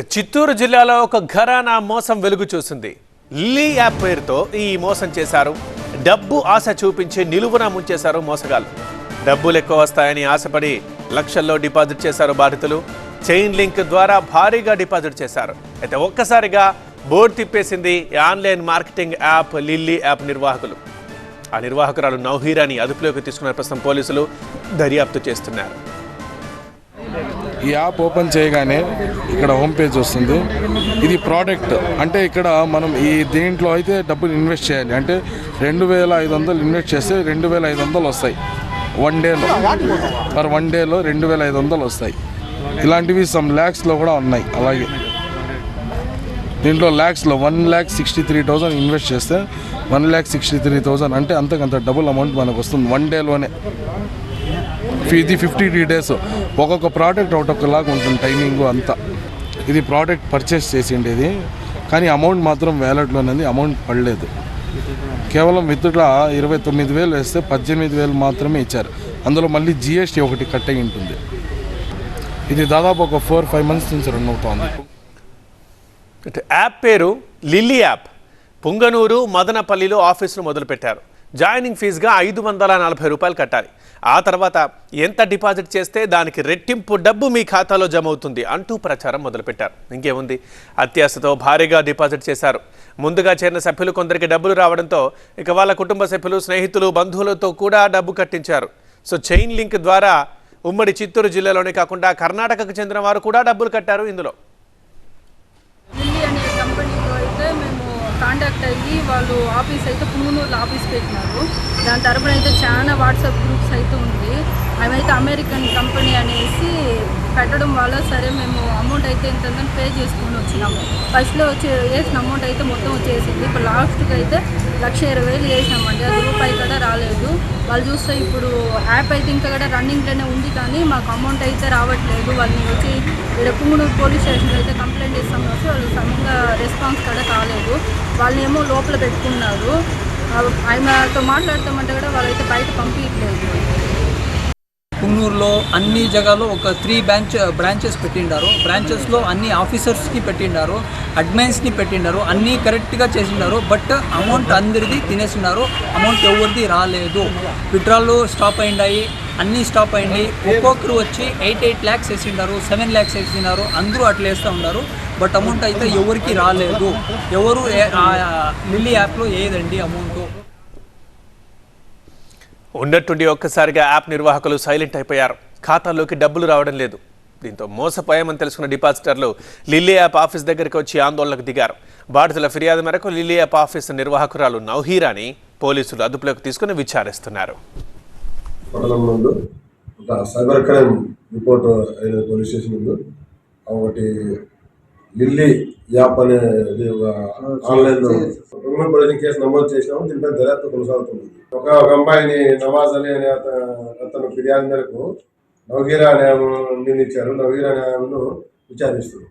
చిత్తూరు జిల్లాలో ఒక ఘరానా మోసం వెలుగు చూసింది. లిల్లీ యాప్ పేరుతో ఈ మోసం చేశారు. డబ్బు ఆశ చూపించి నిలువున ముంచేశారు మోసగాళ్ళు. డబ్బులు ఎక్కువ వస్తాయని ఆశపడి లక్షల్లో డిపాజిట్ చేశారు బాధితులు. చైన్ లింక్ ద్వారా భారీగా డిపాజిట్ చేశారు. అయితే ఒక్కసారిగా బోర్డు తిప్పేసింది ఈ online marketing app Lilly app నిర్వాహకులు. ఆ నిర్వాహకురాలు నౌహీరాని అదుపులోకి తీసుకున్న ప్రస్తుతం పోలీసులు దర్యాప్తు చేస్తున్నారు. ఈ యాప్ ఓపెన్ చేయగానే ఇక్కడ హోమ్ పేజ్ వస్తుంది. ఇది ప్రోడక్ట్. అంటే ఇక్కడ మనం ఈ దీంట్లో అయితే డబ్బులు ఇన్వెస్ట్ చేయాలి. అంటే రెండు వేల ఐదు వందలు ఇన్వెస్ట్ చేస్తే రెండు వేల ఐదు వందలు వస్తాయి. వన్ డేలో. పర్ వన్ డేలో రెండు వేల ఐదు వందలు వస్తాయి. ఇలాంటివి సమ్ ల్యాక్స్లో కూడా ఉన్నాయి. అలాగే. దీంట్లో ల్యాక్స్లో one lakh sixty three thousand invest చేస్తే one lakh sixty three thousand అంటే అంతకంత డబుల్ అమౌంట్ మనకు వస్తుంది వన్ డేలోనే ఇది ఫిఫ్టీ త్రీ డేస్ ఒక్కొక్క ప్రోడక్ట్ ఒకలాగా ఉంటుంది టైమింగ్ అంతా. ఇది ప్రోడక్ట్ పర్చేస్ చేసిండేది. కానీ అమౌంట్ మాత్రం వ్యాలెట్లోనేది అమౌంట్ పడలేదు. కేవలం విత్డ్రా ఇరవై తొమ్మిది వేలు వేస్తే పద్దెనిమిది వేలు మాత్రమే ఇచ్చారు. అందులో మళ్ళీ జిఎస్టీ ఒకటి కట్ అయి ఉంటుంది. ఇది దాదాపు ఒక ఫోర్ ఫైవ్ మంత్స్ నుంచి రన్ అవుతుంది. యాప్ పేరు లిల్లీ యాప్. పుంగనూరు మదనపల్లిలో ఆఫీసును మొదలుపెట్టారు. జాయినింగ్ ఫీజుగా ఐదు వందల నలభై రూపాయలు కట్టాలి. ఆ తర్వాత ఎంత డిపాజిట్ చేస్తే దానికి రెట్టింపు డబ్బు మీ ఖాతాలో జమ అవుతుంది అంటూ ప్రచారం మొదలుపెట్టారు. ఇంకేముంది? అత్యాశతో భారీగా డిపాజిట్ చేశారు. ముందుగా చేరిన సభ్యులు కొందరికి డబ్బులు రావడంతో ఇక వాళ్ళ కుటుంబ సభ్యులు స్నేహితులు బంధువులతో కూడా డబ్బు కట్టించారు. సో చైన్ లింక్ ద్వారా ఉమ్మడి చిత్తూరు జిల్లాలోనే కాకుండా కర్ణాటకకు చెందిన వారు కూడా డబ్బులు కట్టారు ఇందులో లిల్లీ అనే కంపెనీతో అయితే మేము కాంటాక్ట్ అయ్యి వాళ్ళు ఆఫీస్ అయితే పుంగనూరులో ఆఫీస్ పెట్టినారు. దాని తరపున అయితే చాలా వాట్సాప్ గ్రూప్స్ అయితే ఉంది. అవైతే అమెరికన్ కంపెనీ అనేసి పెట్టడం వల్ల సరే మేము అమౌంట్ అయితే ఇంత పే చేసుకుని వచ్చినాము. ఫస్ట్లో వచ్చి వేసిన అమౌంట్ అయితే మొత్తం వచ్చేసింది. ఇప్పుడు లాస్ట్కి అయితే లక్ష ఇరవై వేలు చేసామండి అది రూపాయి కూడా రాలేదు. వాళ్ళు చూస్తే ఇప్పుడు యాప్ అయితే ఇంకా కూడా రన్నింగ్లోనే ఉంది కానీ మాకు అమౌంట్ అయితే రావట్లేదు. వాళ్ళని వచ్చి ఇక్కడ పుంగనూరు పోలీస్ స్టేషన్లో అయితే కంప్లైంట్ ఇస్తాం వచ్చి వాళ్ళు సమయంగా రెస్పాన్స్ కూడా కాలేదు. వాళ్ళని ఏమో లోపల పెట్టుకున్నారు. ఆయనతో మాట్లాడతామంటే కూడా వాళ్ళైతే బయట పంపించట్లేదు. కున్నూరులో అన్ని జగాలో ఒక త్రీ బ్రాంచ్ బ్రాంచెస్ పెట్టిండారు. బ్రాంచెస్లో అన్ని ఆఫీసర్స్కి పెట్టిండారు అడ్మైన్స్ని పెట్టిండారు అన్నీ కరెక్ట్గా చేసిండారు బట్ అమౌంట్ అందరిది తినేసినారు. అమౌంట్ ఎవరిది రాలేదు. విడ్రాల్ స్టాప్ అయిండాయి అన్నీ స్టాప్ అయింది. ఒక్కొక్కరు వచ్చి ఎయిట్ ఎయిట్ ల్యాక్స్ వేసిండారు సెవెన్ ల్యాక్స్ వేసినారు అందరూ అట్లా వేస్తూ ఉన్నారు. బట్ అమౌంట్ అయితే ఎవరికి రాలేదు. ఎవరు లిల్లీ యాప్లో ఏదండి అమౌంట్ ఉన్నట్టుండి ఒక్కసారిగా యాప్ నిర్వాహకులు సైలెంట్ అయిపోయారు. ఖాతాల్లోకి డబ్బులు రావడం లేదు. దీంతో మోసపోయామని తెలుసుకున్న డిపాజిటర్లు లిల్లీ యాప్ ఆఫీస్ దగ్గరికి వచ్చి ఆందోళనకు దిగారు. బాధితుల ఫిర్యాదు మేరకు లిల్లీ యాప్ ఆఫీస్ నిర్వాహకురాలు నౌహీరాని పోలీసులు అదుపులోకి తీసుకుని విచారిస్తున్నారు. ఒక సైబర్ క్రైమ్ రిపోర్ట్ అయిన పోలీస్ స్టేషన్ ఒకటి లిల్లీ యాప్ అనేది ఆన్లైన్ క్రిమినల్ పొజిషన్ కేసు నమోదు చేసినాము దీనిపై దర్యాప్తు కొనసాగుతుంది. ఒక ఒక అమ్మాయిని నవాజ్ అలీ అనే అత- అతను ఫిర్యాదు మేరకు నవగీరా అనే నిందించారు. నవగీరా అనే ఆమెను విచారిస్తుంది